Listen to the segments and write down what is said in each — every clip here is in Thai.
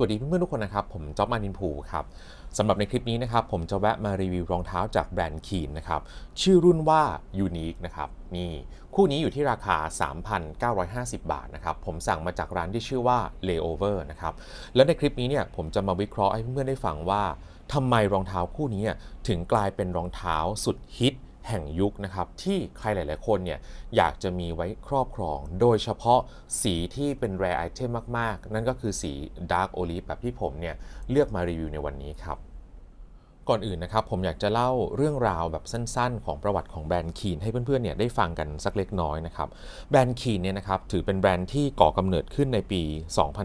สวัสดีเพื่อนๆทุกคนนะครับ ผมจ๊อบมานินภูครับสำหรับในคลิปนี้นะครับ ผมจะแวะมารีวิวรองเท้าจากแบรนด์คีนนะครับ ชื่อรุ่นว่า Unique นะครับ นี่คู่นี้อยู่ที่ราคา 3,950 บาทนะครับ ผมสั่งมาจากร้านที่ชื่อว่า Layover นะครับ แล้วในคลิปนี้เนี่ยผมจะมาวิเคราะห์ให้เพื่อนๆได้ฟังว่าทำไมรองเท้าคู่นี้ถึงกลายเป็นรองเท้าสุดฮิต แห่งยุคนะครับที่ใครหลาย ๆ คนเนี่ยอยากจะมีไว้ครอบครอง โดยเฉพาะสีที่เป็นแรร์ไอเทมมาก ๆ นั่นก็คือสี Dark Olive แบบที่ผมเนี่ยเลือกมารีวิวในวันนี้ครับ ก่อนอื่นนะครับผมอยากจะเล่าเรื่องราวแบบสั้นๆ ของประวัติของแบรนด์คีนให้เพื่อนๆเนี่ยได้ฟังกันสักเล็กน้อยนะครับแบรนด์คีนเนี่ยนะครับถือเป็นแบรนด์ที่ก่อกำเนิดขึ้นในปี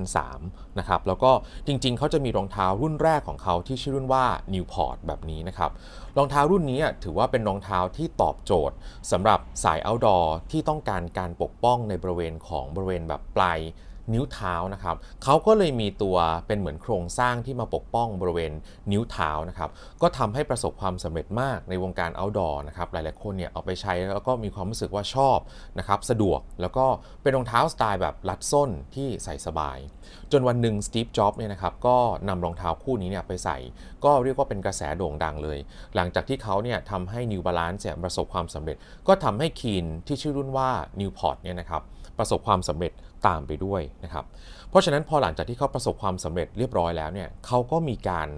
2003 นะครับแล้วก็จริงๆ เขาจะมีรองเท้ารุ่นแรกของเขาที่ชื่อรุ่นว่า Newport แบบนี้นะครับรองเท้ารุ่นนี้ถือว่าเป็นรองเท้าที่ตอบโจทย์สำหรับสาย outdoor ที่ต้องการการปกป้องในบริเวณของบริเวณแบบปลาย นิ้วเท้านะครับเขาก็เลยมีตัวเป็นเหมือนโครงสร้างที่มาปกป้องบริเวณนิ้วเท้านะครับก็ทำให้ประสบความสำเร็จมากในวงการ outdoor นะครับหลายๆคนเนี่ยเอาไปใช้แล้วก็มีความรู้สึกว่าชอบนะครับสะดวกแล้วก็เป็นรองเท้าสไตล์แบบรัดส้นที่ใส่สบาย จนวันหนึ่งสตีฟจ็อบส์เนี่ยนะครับก็นำรองเท้าคู่นี้เนี่ยไปใส่ ก็เรียกว่าเป็นกระแสโด่งดังเลย หลังจากที่เขาเนี่ยทำให้ New Balance เนี่ยประสบความสำเร็จ ก็ทำให้คีนที่ชื่อรุ่นว่า Newport เนี่ยนะครับประสบความสำเร็จ ตามไปด้วยนะครับเพราะฉะนั้นพอหลังจากที่เขาประสบความสำเร็จเรียบร้อยแล้วเนี่ยเขาก็มีการ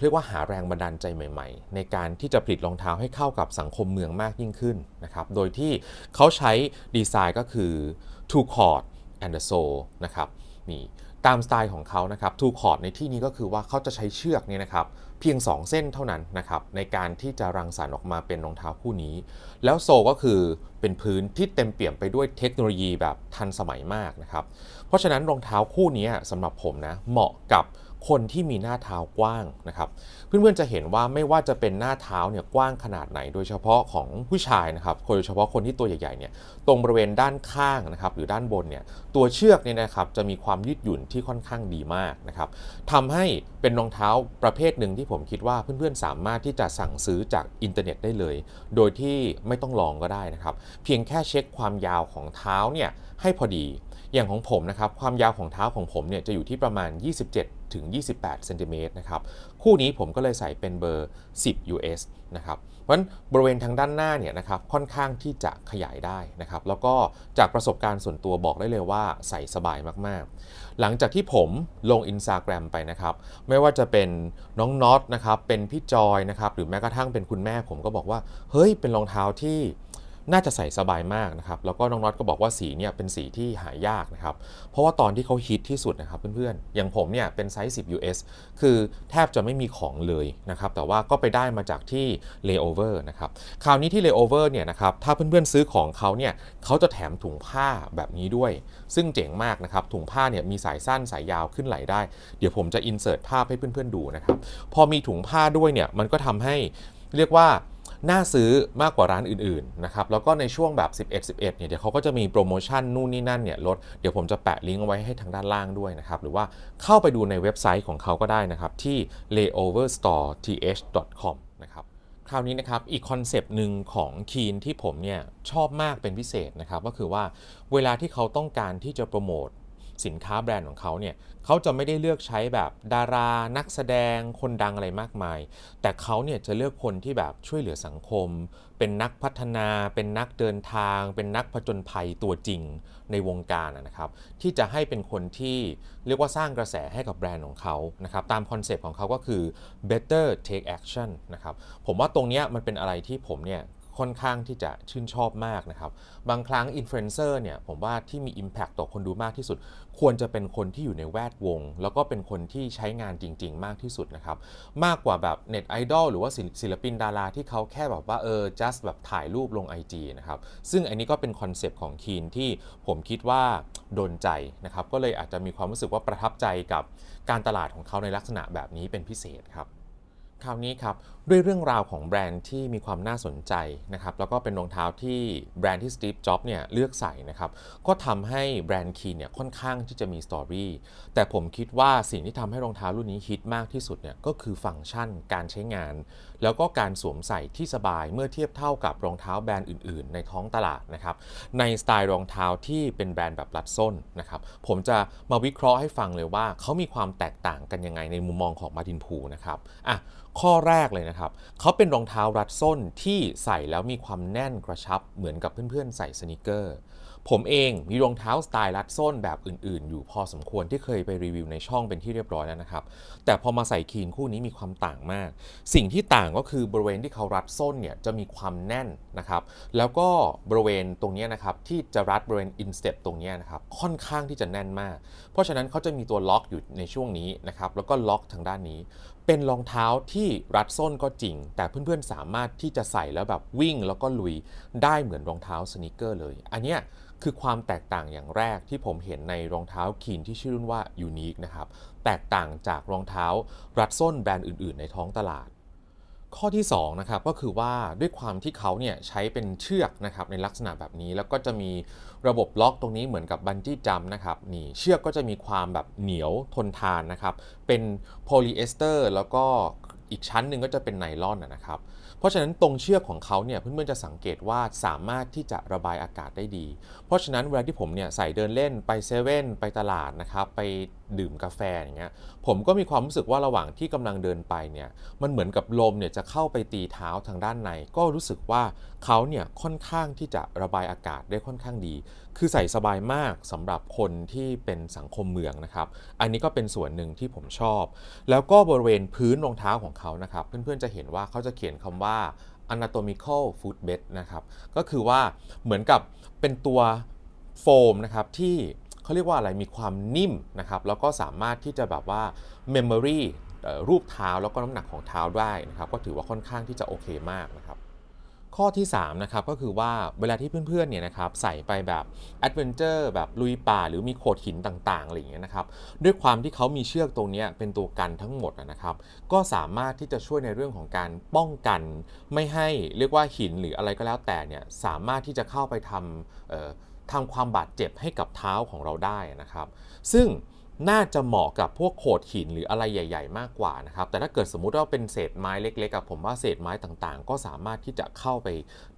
เรียกว่าหาแรงบันดาลใจใหม่ ๆ ในการที่จะผลิตรองเท้าให้เข้ากับสังคมเมืองมากยิ่งขึ้นนะครับโดยที่เขาใช้ดีไซน์ก็คือ two cord and the sole นะครับนี่ตามสไตล์ของเขานะครับ two cord ในที่นี้ก็คือว่าเขาจะใช้เชือกเนี่ยนะครับ เพียง 2 เส้นเท่านั้นนะครับในการที่จะรังสรรค์ออกมาเป็นรองเท้าคู่นี้ แล้วโซก็คือเป็นพื้นที่เต็มเปี่ยมไปด้วยเทคโนโลยีแบบทันสมัยมากนะครับเพราะฉะนั้นรองเท้าคู่นี้สำหรับผมนะเหมาะกับ คนที่มีหน้าเท้ากว้างนะครับ เพื่อนๆจะเห็นว่าไม่ว่าจะเป็นหน้าเท้าเนี่ยกว้างขนาดไหน โดยเฉพาะของผู้ชายนะครับโดยเฉพาะคนที่ตัวใหญ่ๆเนี่ยตรงบริเวณด้านข้างนะครับหรือด้านบนเนี่ยตัวเชือกเนี่ยนะครับจะมีความยืดหยุ่นที่ค่อนข้างดีมากนะครับทำให้เป็นรองเท้าประเภทหนึ่งที่ผมคิดว่าเพื่อนๆสามารถที่จะสั่งซื้อจากอินเทอร์เน็ตได้เลย โดยที่ไม่ต้องลองก็ได้นะครับ เพียงแค่เช็คความยาวของเท้าเนี่ยให้พอดีอย่างของผมนะครับความยาวของเท้าของผมเนี่ยจะอยู่ที่ประมาณ 27 ถึง 28เซนติเมตรนะครับ คู่นี้ผมก็เลยใส่เป็นเบอร์ 10 US นะครับ เพราะฉะนั้นบริเวณทางด้านหน้าเนี่ยนะครับค่อนข้างที่จะขยายได้นะครับ แล้วก็จากประสบการณ์ส่วนตัวบอกได้เลยว่าใส่สบายมากๆ หลังจากที่ผมลง Instagram ไปนะครับ ไม่ว่าจะเป็นน้องน็อตนะครับ เป็นพี่จอยนะครับ หรือแม้กระทั่งเป็นคุณแม่ผมก็บอกว่า เฮ้ยเป็นรองเท้าที่ น่าจะใส่สบายมากนะครับ แล้วก็น้องน็อตก็บอกว่าสีเนี่ยเป็นสีที่หายากนะครับ เพราะว่าตอนที่เขาฮิตที่สุดนะครับเพื่อนๆ อย่างผมเนี่ยเป็นไซส์ 10 US คือแทบจะไม่มีของเลยนะครับ แต่ว่าก็ไปได้มาจากที่ Layover นะครับ คราวนี้ที่ Layover เนี่ยนะครับ ถ้าเพื่อนๆซื้อของเขาเนี่ยเขาจะแถมถุงผ้าแบบนี้ด้วย ซึ่งเจ๋งมากนะครับ ถุงผ้าเนี่ยมีสายสั้นสายยาวขึ้นไหลได้ เดี๋ยวผมจะอินเสิร์ตภาพให้เพื่อนๆดูนะครับ พอมีถุงผ้าด้วยเนี่ยมันก็ทำให้เรียกว่า น่าซื้อมากกว่าร้านอื่นๆนะครับแล้วก็ในช่วงแบบ 11 11เนี่ยเดี๋ยวเขาก็จะมีโปรโมชั่นนู่นนี่นั่นเนี่ยลดเดี๋ยวผมจะแปะลิงก์เอาไว้ให้ทางด้านล่างด้วยนะครับหรือว่าเข้าไปดูในเว็บไซต์ของเขาก็ได้นะครับที่ layoverstoreth.com นะครับคราวนี้นะครับอีกคอนเซปต์หนึ่งของคีนที่ผมเนี่ยชอบมากเป็นพิเศษนะครับก็คือว่าเวลาที่เขาต้องการที่จะโปรโมท สินค้าแบรนด์ของเขาเนี่ยเขาจะไม่ได้เลือกใช้แบบดารานักแสดงคนดังอะไรมากมาย แต่เขาเนี่ยจะเลือกคนที่แบบช่วยเหลือสังคม เป็นนักพัฒนา เป็นนักเดินทาง เป็นนักผจญภัยตัวจริงในวงการนะครับ ที่จะให้เป็นคนที่เรียกว่าสร้างกระแสให้กับแบรนด์ของเขานะครับตามคอนเซปต์ของเขาก็คือ better take action นะครับผมว่าตรงนี้มันเป็นอะไรที่ผมเนี่ยค่อนข้างที่จะชื่นชอบมากนะครับ บางครั้งอินฟลูเอนเซอร์เนี่ยผมว่าที่มี Impact ต่อคนดูมากที่สุด ควรจะเป็นคนที่อยู่ในแวดวง แล้วก็เป็นคนที่ใช้งานจริง ๆ มากที่สุดนะครับ มากกว่าแบบเน็ตไอดอลหรือว่าศิลปินดาราที่เขาแค่แบบว่าเออ just แบบถ่ายรูปลง IG นะครับ ซึ่งอันนี้ก็เป็นคอนเซปต์ของคีนที่ผมคิดว่าโดนใจนะครับ ก็เลยอาจจะมีความรู้สึกว่าประทับใจกับการตลาดของเขาในลักษณะแบบนี้เป็นพิเศษครับ คราวนี้ครับด้วยเรื่องราวของแบรนด์ที่มีความน่าสนใจนะครับแล้วก็เป็นรองเท้าที่แบรนด์ที่สตีฟจ็อบเนี่ยเลือกใส่นะครับก็ทำให้แบรนด์คีเนี่ยค่อนข้างที่จะมีสตอรี่แต่ผมคิดว่าสิ่งที่ทำให้รองเท้ารุ่นนี้ฮิตมากที่สุดเนี่ยก็คือฟังก์ชันการใช้งาน แล้วก็การสวมใส่ที่สบายเมื่อเทียบเท่ากับรองเท้าแบรนด์อื่น ๆ ในท้องตลาดนะครับ ในสไตล์รองเท้าที่เป็นแบรนด์แบบรัดส้นนะครับ ผมจะมาวิเคราะห์ให้ฟังเลยว่าเขามีความแตกต่างกันยังไงในมุมมองของมาดินพูนะครับอะข้อแรกเลยนะครับ เขาเป็นรองเท้ารัดส้นที่ใส่แล้วมีความแน่นกระชับเหมือนกับเพื่อนๆใส่สนิเกอร์ ผมเองมีรองเท้าสไตล์รัดส้นแบบอื่นๆ อยู่พอสมควรที่เคยไปรีวิวในช่องเป็นที่เรียบร้อยแล้วนะครับ แต่พอมาใส่คีนคู่นี้มีความต่างมาก สิ่งที่ต่างก็คือบริเวณที่เขารัดส้นเนี่ยจะมีความแน่นนะครับ แล้วก็บริเวณตรงนี้นะครับที่จะรัดบริเวณอินสเตปตรงนี้นะครับค่อนข้างที่จะแน่นมาก เพราะฉะนั้นเขาจะมีตัวล็อกอยู่ในช่วงนี้นะครับแล้วก็ล็อกทางด้านนี้ เป็นรองเท้าที่รัดส้นก็จริง แต่เพื่อนๆสามารถที่จะใส่แล้วแบบวิ่งแล้วก็ลุยได้เหมือนรองเท้าสนิเกอร์เลย อันเนี้ย คือความแตกต่างอย่างแรกที่ผมเห็นในรองเท้าคีนที่ชื่อรุ่นว่า Unique นะครับแตกต่างจากรองเท้ารัดส้นแบรนด์อื่น ๆ ในท้องตลาด ข้อที่2นะครับก็คือว่าด้วยความที่เขาเนี่ยใช้เป็นเชือกนะครับในลักษณะแบบนี้แล้วก็จะมีระบบล็อกตรงนี้เหมือนกับบันจี้จัมนะครับนี่เชือกก็จะมีความแบบเหนียวทนทานนะครับเป็นโพลีเอสเตอร์แล้วก็อีกชั้นหนึ่งก็จะเป็นไนลอนนะครับเราะฉะนั้นตรงเชือกของเขาเนี่ยเพื่อนๆจะสังเกตว่าสามารถที่จะระบายอากาศได้ดี เพราะฉะนั้นเวลาที่ผมเนี่ยใส่เดินเล่นไปเซเว่นไปตลาดนะครับไปดื่มกาแฟอย่างเงี้ยผมก็มีความรู้สึกว่าระหว่างที่กำลังเดินไปเนี่ยมันเหมือนกับลมเนี่ยจะเข้าไปตีเท้าทางด้านใน ก็รู้สึกว่า เขาเนี่ยค่อนข้างที่จะระบายอากาศได้ค่อนข้างดี คือใส่สบายมากสำหรับคนที่เป็นสังคมเมืองนะครับ อันนี้ก็เป็นส่วนหนึ่งที่ผมชอบ แล้วก็บริเวณพื้นรองเท้าของเขานะครับ เพื่อนๆจะเห็นว่าเขาจะเขียนคำว่า anatomical footbed นะครับ ก็คือว่าเหมือนกับเป็นตัวโฟมนะครับที่เขาเรียกว่าอะไรมีความนิ่มนะครับ แล้วก็สามารถที่จะแบบว่า memory รูปเท้าแล้วก็น้ำหนักของเท้าได้นะครับ ก็ถือว่าค่อนข้างที่จะโอเคมากนะครับ ข้อที่3นะครับก็คือว่าเวลาที่เพื่อนๆเนี่ยนะครับใส่ไปแบบแอดเวนเจอร์แบบลุยป่า หรือมีโขดหินต่างๆอะไรอย่างเงี้ยนะครับด้วยความที่เขามีเชือกตรงนี้เป็นตัวกันทั้งหมดนะครับ ก็สามารถที่จะช่วยในเรื่องของการป้องกัน ไม่ให้เรียกว่าหินหรืออะไรก็แล้วแต่เนี่ยสามารถที่จะเข้าไปทำทำความบาดเจ็บให้กับเท้าของเราได้นะครับ ซึ่ง น่าจะเหมาะกับพวกโขดหินหรืออะไรใหญ่ ๆ มากกว่านะครับแต่ถ้าเกิดสมมุติว่าเป็นเศษไม้เล็กๆกับผมว่าเศษไม้ต่างๆ ก็สามารถที่จะเข้าไป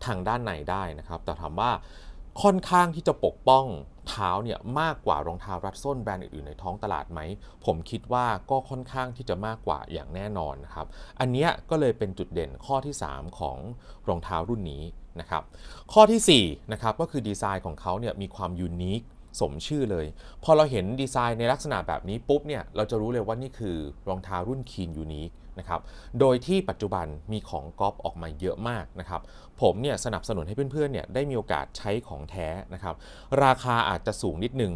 ทางด้านในได้นะครับแต่ถามว่าค่อนข้างที่จะปกป้องเท้าเนี่ยมากกว่ารองเท้ารัดส้นแบรนด์อื่นๆในท้องตลาดไหม ผมคิดว่าก็ค่อนข้างที่จะมากกว่าอย่างแน่นอนนะครับ อันนี้ก็เลยเป็นจุดเด่นข้อที่ 3 ของรองเท้ารุ่นนี้นะครับ ข้อที่4นะครับก็คือดีไซน์ของเขาเนี่ยมีความยูนิค สมชื่อเลย พอเราเห็นดีไซน์ในลักษณะแบบนี้ปุ๊บเนี่ยเราจะรู้เลยว่านี่คือรองเท้ารุ่นคีนยูนิคนะครับโดยที่ปัจจุบันมีของก๊อปออกมาเยอะมากนะครับผมเนี่ยสนับสนุนให้เพื่อนๆเนี่ยได้มีโอกาสใช้ของแท้นะครับราคาอาจจะสูงนิดนึง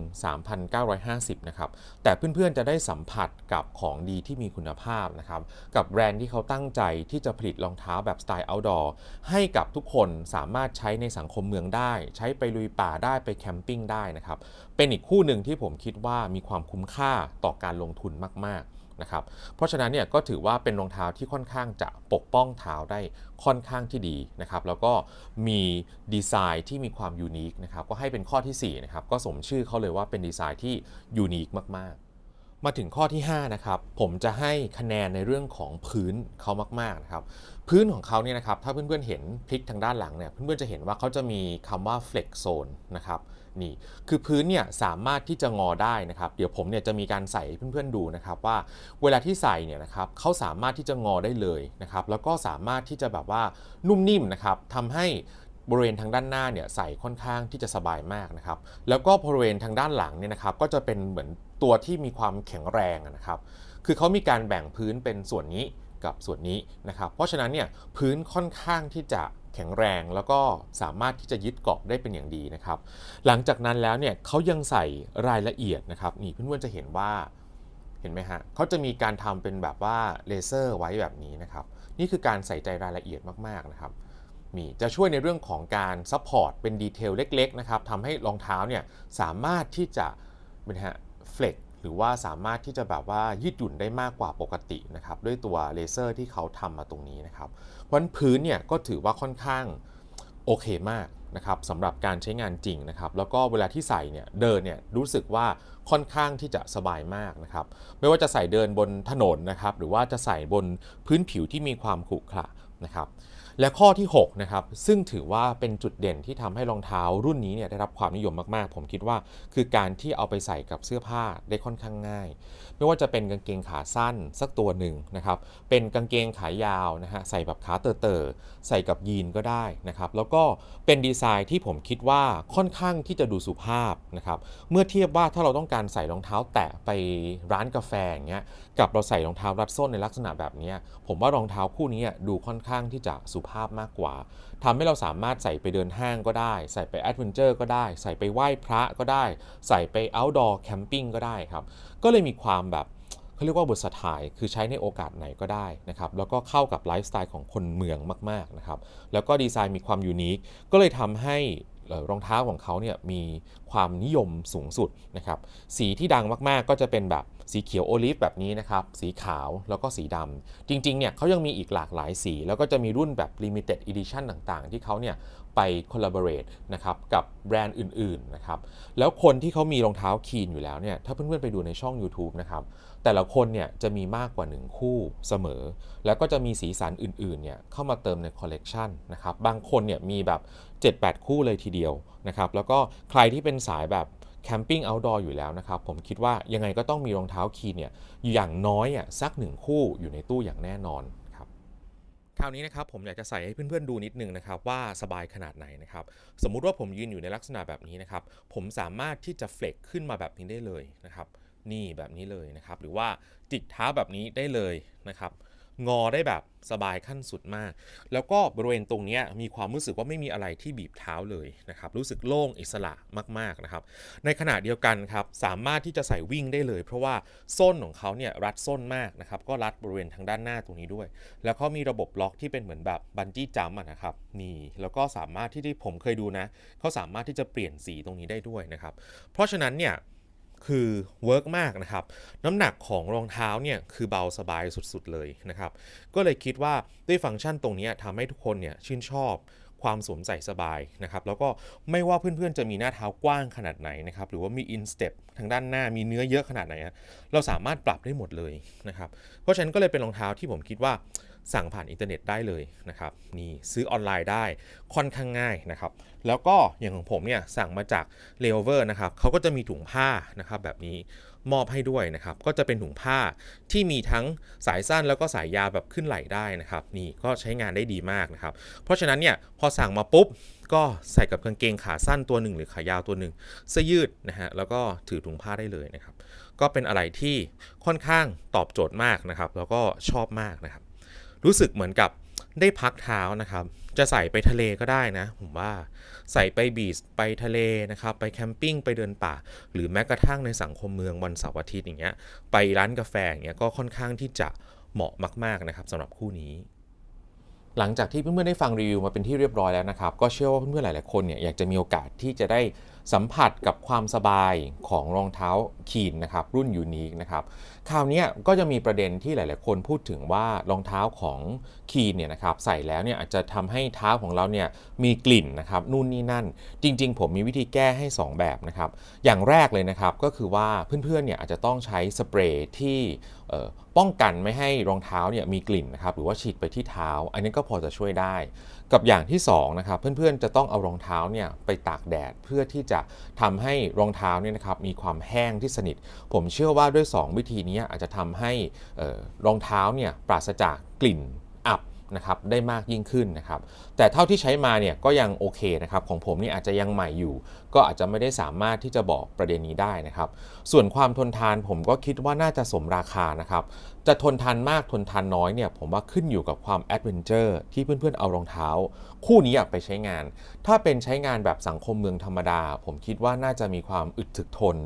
3,950นะครับแต่เพื่อนๆจะได้สัมผัสกับของดีที่มีคุณภาพนะครับกับแบรนด์ที่เขาตั้งใจที่จะผลิตรองเท้าแบบสไตล์ outdoor ให้กับทุกคนสามารถใช้ในสังคมเมืองได้ ใช้ไปลุยป่าได้ไปแคมปิ้งได้นะครับเป็นอีกคู่หนึ่งที่ผมคิดว่ามีความคุ้มค่าต่อการลงทุนมากๆนะครับ เพราะฉะนั้นเนี่ยก็ถือว่าเป็นรองเท้าที่ค่อนข้างจะปกป้องเท้าได้ค่อนข้างที่ดีนะครับแล้วก็มีดีไซน์ที่มีความยูนิคนะครับก็ให้เป็นข้อที่4นะครับก็สมชื่อเขาเลยว่าเป็นดีไซน์ที่ยูนิคมากๆมาถึงข้อที่5นะครับผมจะให้คะแนนในเรื่องของพื้นเขามากๆนะครับพื้นของเขาเนี่ยนะครับถ้าเพื่อนๆเห็นพลิกทางด้านหลังเนี่ยเพื่อนๆจะเห็นว่าเขาจะมีคำว่า flex zone นะครับ นี่คือพื้นเนี่ยสามารถที่จะงอได้นะครับ เดี๋ยวผมเนี่ยจะมีการใส่ให้เพื่อนๆดูนะครับว่าเวลาที่ใส่เนี่ยนะครับเขาสามารถที่จะงอได้เลยนะครับแล้วก็สามารถที่จะแบบว่านุ่มนิ่มนะครับทำให้บริเวณทางด้านหน้าเนี่ยใส่ค่อนข้างที่จะสบายมากนะครับ แล้วก็บริเวณทางด้านหลังเนี่ยนะครับก็จะเป็นเหมือนตัวที่มีความแข็งแรงนะครับ คือเขามีการแบ่งพื้นเป็นส่วนนี้กับส่วนนี้นะครับ เพราะฉะนั้นเนี่ยพื้นค่อนข้างที่จะ แข็งแรง แล้วก็สามารถที่จะยึดเกาะได้เป็นอย่างดีนะครับ หลังจากนั้นแล้วเนี่ยเขายังใส่รายละเอียดนะครับนี่เพื่อนๆจะเห็นว่าเห็นไหมฮะเขาจะมีการทำเป็นแบบว่าเลเซอร์ไว้แบบนี้นะครับ นี่คือการใส่ใจรายละเอียดมากๆนะครับมีจะช่วยในเรื่องของการซัพพอร์ตเป็นดีเทลเล็กๆนะครับทำให้รองเท้าเนี่ยสามารถที่จะเป็นฮะเฟล็ก หรือว่าสามารถที่จะแบบว่ายืดหยุ่นได้มากกว่าปกตินะครับด้วยตัวเลเซอร์ที่เขาทำมาตรงนี้นะครับเพราะฉะนั้นพื้นเนี่ยก็ถือว่าค่อนข้างโอเคมากนะครับสำหรับการใช้งานจริงนะครับ แล้วก็เวลาที่ใส่เนี่ยเดินเนี่ยรู้สึกว่าค่อนข้างที่จะสบายมากนะครับ ไม่ว่าจะใส่เดินบนถนนนะครับ หรือว่าจะใส่บนพื้นผิวที่มีความขรุขระนะครับ และข้อที่6นะครับซึ่งถือว่าเป็นจุดเด่นที่ทำให้รองเท้ารุ่นนี้เนี่ยได้รับความนิยมมากๆ ผมคิดว่า คือการที่เอาไปใส่กับเสื้อผ้าได้ค่อนข้างง่าย ไม่ว่าจะเป็นกางเกงขาสั้นสักตัวหนึ่งนะครับเป็นกางเกงขายาวนะฮะใส่แบบขาเต๋อๆใส่กับยีนก็ได้นะครับแล้วก็เป็นดีไซน์ที่ผมคิดว่าค่อนข้างที่จะดูสุภาพนะครับเมื่อเทียบว่าถ้าเราต้องการใส่รองเท้าแตะไปร้านกาแฟอย่างเงี้ยกับเราใส่รองเท้ารัดส้นในลักษณะแบบนี้ผมว่ารองเท้าคู่นี้ดูค่อนข้างที่จะสุภาพมากกว่าทำให้เราสามารถใส่ไปเดินห้างก็ได้ ใส่ไปแอดเวนเจอร์ก็ได้ ใส่ไปไหว้พระก็ได้ ใส่ไปเอาท์ดอร์แคมปิ้งก็ได้ครับ ก็เลยมีความแบบเขาเรียกว่าบทสถายคือใช้ในโอกาสไหนก็ได้นะครับ แล้วก็เข้ากับไลฟ์สไตล์ของคนเมืองมาก ๆ นะครับ แล้วก็ดีไซน์มีความยูนิค ก็เลยทำให้ รองเท้าของเขาเนี่ยมีความนิยมสูงสุดนะครับสีที่ดังมากๆก็จะเป็นแบบสีเขียวโอลิฟแบบนี้นะครับสีขาวแล้วก็สีดำจริงๆเนี่ยเขายังมีอีกหลากหลายสี แล้วก็จะมีรุ่นแบบ limited edition ต่างๆ ที่เขาเนี่ย ไป collaborate นะครับกับแบรนด์อื่นๆนะครับแล้วคนที่เขามีรองเท้าคีนอยู่แล้วเนี่ยถ้าเพื่อนๆไปดูในช่อง YouTube นะครับแต่ละคนเนี่ยจะมีมากกว่า 1 คู่เสมอ แล้วก็จะมีสีสันอื่นๆเนี่ยเข้ามาเติมในคอลเลกชันนะครับบางคนเนี่ยมีแบบ 7-8 คู่เลยทีเดียวนะครับแล้วก็ใครที่เป็นสายแบบแคมปิ้งเอาท์ดอร์อยู่แล้วนะครับ ผมคิดว่ายังไงก็ต้องมีรองเท้าคีนเนี่ยอย่างน้อยอะสักหนึ่งคู่อยู่ในตู้อย่างแน่นอน รับคราวนี้นะครับผมอยากจะใส่ให้เพื่อนๆดูนิดนึงนะครับว่าสบายขนาดไหนนะครับสมมุติว่าผมยืนอยู่ในลักษณะแบบนี้นะครับผมสามารถที่จะเฟล็กขึ้นมาแบบนี้ได้เลยนะครับนี่แบบนี้เลยนะครับหรือว่าจิกเท้าแบบนี้ได้เลยนะครับ งอได้แบบสบายขั้นสุดมาก แล้วก็บริเวณตรงนี้มีความรู้สึกว่าไม่มีอะไรที่บีบเท้าเลยนะครับ รู้สึกโล่งอิสระมากๆนะครับ ในขณะเดียวกันครับ สามารถที่จะใส่วิ่งได้เลย เพราะว่าส้นของเขาเนี่ยรัดส้นมากนะครับ ก็รัดบริเวณทางด้านหน้าตรงนี้ด้วย แล้วเขามีระบบล็อกที่เป็นเหมือนแบบบันจี้จัมป์นะครับ นี่ แล้วก็สามารถที่ที่ผมเคยดูนะ เขาสามารถที่จะเปลี่ยนสีตรงนี้ได้ด้วยนะครับ เพราะฉะนั้นเนี่ย คือเวิร์กมากนะครับ น้ำหนักของรองเท้าเนี่ยคือเบาสบายสุดๆเลยนะครับ ก็เลยคิดว่าด้วยฟังก์ชันตรงนี้ทำให้ทุกคนเนี่ยชื่นชอบความสวมใส่สบายนะครับ แล้วก็ไม่ว่าเพื่อนๆจะมีหน้าเท้ากว้างขนาดไหนนะครับ หรือว่ามีอินสเต็ปทางด้านหน้ามีเนื้อเยอะขนาดไหน เราสามารถปรับได้หมดเลยนะครับ เพราะฉะนั้นก็เลยเป็นรองเท้าที่ผมคิดว่า สั่งผ่านอินเทอร์เน็ตได้เลยนะครับนี่ซื้อออนไลน์ได้ค่อนข้างง่ายนะครับแล้วก็อย่างของผมเนี่ยสั่งมาจากเลเวอร์นะครับเขาก็จะมีถุงผ้านะครับแบบนี้มอบให้ด้วยนะครับก็จะเป็นถุงผ้าที่มีทั้งสายสั้นแล้วก็สายยาวแบบขึ้นไหล่ได้นะครับนี่ก็ใช้งานได้ดีมากนะครับเพราะฉะนั้นเนี่ยพอสั่งมาปุ๊บก็ใส่กับกางเกงขาสั้นตัวหนึ่งหรือขายาวตัวหนึ่งเสื้อยืดนะฮะแล้วก็ถือถุงผ้าได้เลยนะครับก็เป็นอะไรที่ค่อนข้างตอบโจทย์มากนะครับแล้วก็ชอบมากนะครับ รู้สึกเหมือนกับได้พักเท้านะครับ จะใส่ไปทะเลก็ได้นะ ผมว่าใส่ไปบีชไปทะเลนะครับ ไปแคมปิ้งไปเดินป่า หรือแม้กระทั่งในสังคมเมืองวันเสาร์อาทิตย์อย่างเงี้ย ไปร้านกาแฟอย่างเงี้ยก็ค่อนข้างที่จะเหมาะมาก ๆนะครับสำหรับคู่นี้หลังจากที่เพื่อนๆได้ฟังรีวิวมาเป็นที่เรียบร้อยแล้วนะครับ ก็เชื่อว่าเพื่อนๆหลายๆคนเนี่ยอยากจะมีโอกาสที่จะได้สัมผัสกับความสบายของรองเท้าคีนนะครับรุ่นยูนิคนะครับคราวนี้ก็จะมีประเด็นที่หลาย ๆ คนพูดถึงว่ารองเท้าของคีนเนี่ยนะครับใส่แล้วเนี่ยอาจจะทำให้เท้าของเราเนี่ยมีกลิ่นนะครับนู่นนี่นั่น จริง ๆ ผมมีวิธีแก้ให้ 2 แบบนะครับอย่างแรกเลยนะครับก็คือว่าเพื่อน ๆ เนี่ยอาจจะต้องใช้สเปรย์ที่ป้องกันไม่ให้รองเท้าเนี่ยมีกลิ่นนะครับหรือว่าฉีดไปที่เท้า อันนี้ก็พอจะช่วยได้ กับอย่างที่2นะครับเพื่อนๆจะต้องเอารองเท้าเนี่ยไปตากแดดเพื่อที่จะทำให้รองเท้าเนี่ยนะครับมีความแห้งที่สนิท ผมเชื่อว่าด้วย 2 วิธีนี้อาจจะทำให้รองเท้าเนี่ยปราศจากกลิ่น นะครับได้มากยิ่งขึ้นนะครับ แต่เท่าที่ใช้มาเนี่ยก็ยังโอเคนะครับของผมนี่อาจจะยังใหม่อยู่ ก็อาจจะไม่ได้สามารถที่จะบอกประเด็นนี้ได้นะครับ ส่วนความทนทานผมก็คิดว่าน่าจะสมราคานะครับจะทนทานมากทนทานน้อยเนี่ยผมว่าขึ้นอยู่กับความแอดเวนเจอร์ที่เพื่อนๆเอารองเท้า คู่นี้ไปใช้งาน ถ้าเป็นใช้งานแบบสังคมเมืองธรรมดา ผมคิดว่าน่าจะมีความอึดถึกทน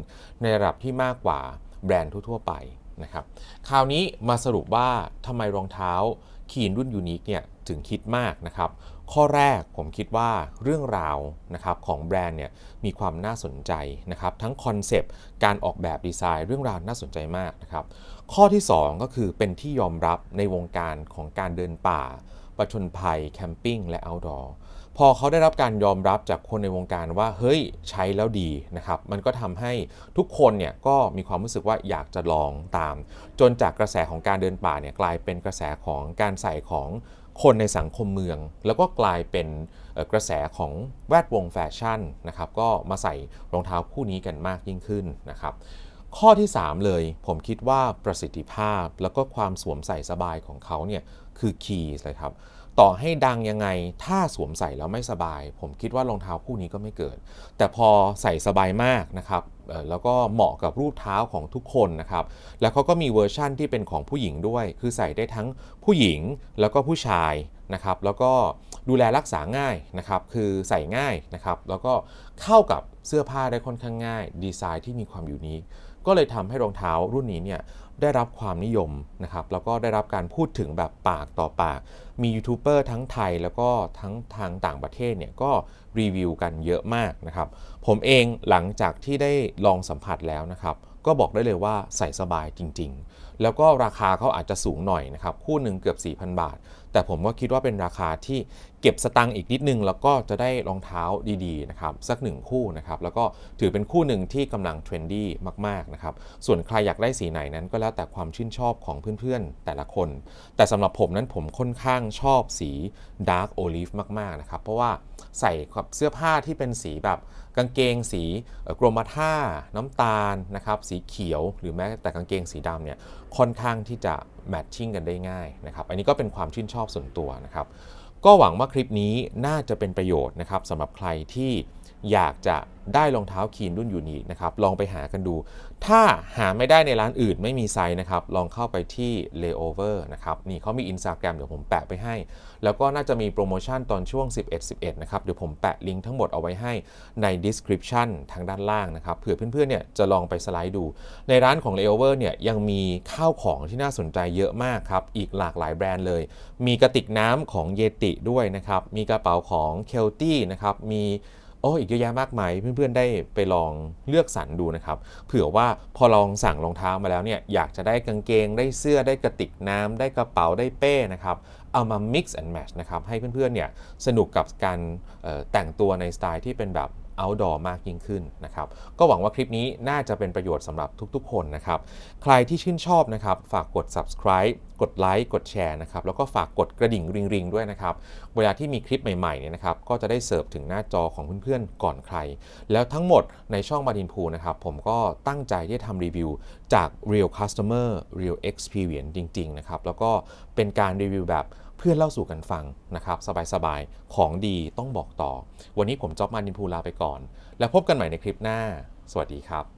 ในระดับที่มากกว่าแบรนด์ทั่วๆไปนะครับ คราวนี้มาสรุปว่าทำไมรองเท้า คีนรุ่นยูนิคเนี่ยถึงคิดมากนะครับ ข้อแรกผมคิดว่าเรื่องราวนะครับของแบรนด์เนี่ยมีความน่าสนใจนะครับ ทั้งคอนเซปต์การออกแบบดีไซน์เรื่องราวน่าสนใจมากนะครับ ข้อที่ 2 ก็คือเป็นที่ยอมรับในวงการของการเดินป่าประชนภัยแคมปิ้งและเอาท์ดอร์ พอเขาได้รับการยอมรับจากคนในวงการว่าเฮ้ยใช้แล้วดีนะครับ มันก็ทำให้ทุกคนเนี่ยก็มีความรู้สึกว่าอยากจะลองตาม จนจากกระแสของการเดินป่าเนี่ยกลายเป็นกระแสของการใส่ของคนในสังคมเมือง แล้วก็กลายเป็นกระแสของแวดวงแฟชั่นนะครับก็มาใส่รองเท้าคู่นี้กันมากยิ่งขึ้นนะครับข้อที่ 3 เลยผมคิดว่าประสิทธิภาพแล้วก็ความสวมใส่สบายของเขาเนี่ยคือคีย์เลยครับ ต่อให้ดังยังไง ถ้าสวมใส่แล้วไม่สบาย ผมคิดว่ารองเท้าคู่นี้ก็ไม่เกิด แต่พอใส่สบายมากนะครับแล้วก็เหมาะกับรูปเท้าของทุกคนนะครับ แล้วเขาก็มีเวอร์ชั่นที่เป็นของผู้หญิงด้วย คือใส่ได้ทั้งผู้หญิงแล้วก็ผู้ชายนะครับ แล้วก็ดูแลรักษาง่ายนะครับ คือใส่ง่ายนะครับ แล้วก็เข้ากับเสื้อผ้าได้ค่อนข้างง่าย ดีไซน์ที่มีความอยู่นิคก็เลยทำให้รองเท้ารุ่นนี้เนี่ย ได้รับความนิยมนะครับแล้วก็ได้รับการพูดถึงแบบปากต่อปาก มียูทูบเบอร์ทั้งไทยแล้วก็ทั้งทางต่างประเทศเนี่ยก็รีวิวกันเยอะมากนะครับผมเองหลังจากที่ได้ลองสัมผัสแล้วนะครับก็บอกได้เลยว่าใส่สบายจริง ๆ แล้วก็ราคาเขาอาจจะสูงหน่อยนะครับ คู่หนึ่งเกือบ 4,000 บาท แต่ผมก็คิดว่าเป็นราคาที่เก็บสตังค์อีกนิดนึง แล้วก็จะได้รองเท้าดีๆนะครับสักหนึ่งคู่นะครับแล้วก็ถือเป็นคู่หนึ่งที่กำลังเทรนดี้มากๆนะครับส่วนใครอยากได้สีไหนนั้นก็แล้วแต่ความชื่นชอบของเพื่อนๆแต่ละคน แต่สำหรับผมนั้นผมค่อนข้างชอบสีดาร์กโอลิฟมากๆนะครับเพราะว่าใส่กับเสื้อผ้าที่เป็นสีแบบกางเกงสีกรมท่าน้ำตาลนะครับสีเขียวหรือแม้แต่กางเกงสีดำเนี่ย ค่อนข้างที่จะแมทชิ่งกันได้ง่ายนะครับ อันนี้ก็เป็นความชื่นชอบส่วนตัวนะครับ ก็หวังว่าคลิปนี้น่าจะเป็นประโยชน์นะครับสำหรับใครที่ อยากจะได้รองเท้าคีนรุ่นยูนิคนะครับ ลองไปหากันดู ถ้าหาไม่ได้ในร้านอื่นไม่มีไซส์นะครับ ลองเข้าไปที่ Layover นะครับ นี่เขามี Instagram เดี๋ยวผมแปะไปให้ แล้วก็น่าจะมีโปรโมชั่นตอนช่วง 11-11 นะครับ เดี๋ยวผมแปะลิงก์ทั้งหมดเอาไว้ให้ใน description ทางด้านล่างนะครับ เผื่อเพื่อนๆ เนี่ยจะลองไปสไลด์ดู ในร้านของ Layover เนี่ยยังมีข้าวของที่น่าสนใจเยอะมากครับ อีกหลากหลายแบรนด์เลย มีกระติกน้ำของเยติด้วยนะครับ มีกระเป๋าของเคลตี้นะครับ มี อ้อีกเยอะแยะมากมายเพื่อนๆได้ไปลองเลือกสรรดูนะครับ เผื่อว่าพอลองสั่งรองเท้ามาแล้วเนี่ยอยากจะได้กางเกงได้เสื้อได้กระติกน้ำได้กระเป๋าได้เป้นะครับเอามา mix and match นะครับให้เพื่อนๆเนี่ยสนุกกับการแต่งตัวในสไตล์ที่เป็นแบบ outdoor มากยิ่งขึ้นนะครับ ก็หวังว่าคลิปนี้น่าจะเป็นประโยชน์สำหรับทุกๆ คนนะครับ ใครที่ชื่นชอบนะครับ ฝากกด subscribe กดไลค์กดแชร์นะครับ แล้วก็ฝากกดกระดิ่งริงๆ ด้วยนะครับ เวลาที่มีคลิปใหม่ๆเนี่ยนะครับ ก็จะได้เสิร์ฟถึงหน้าจอของเพื่อนๆ ก่อนใคร แล้วทั้งหมดในช่องมาดินพูนะครับ ผมก็ตั้งใจที่จะทำรีวิวจาก real customer real experience จริงๆ นะครับ แล้วก็เป็นการรีวิวแบบ เพื่อนเล่าสู่กันฟังนะครับสบายๆ ของดีต้องบอกต่อ วันนี้ผมจ๊อบมานินพูลาไปก่อน แล้วพบกันใหม่ในคลิปหน้า สวัสดีครับ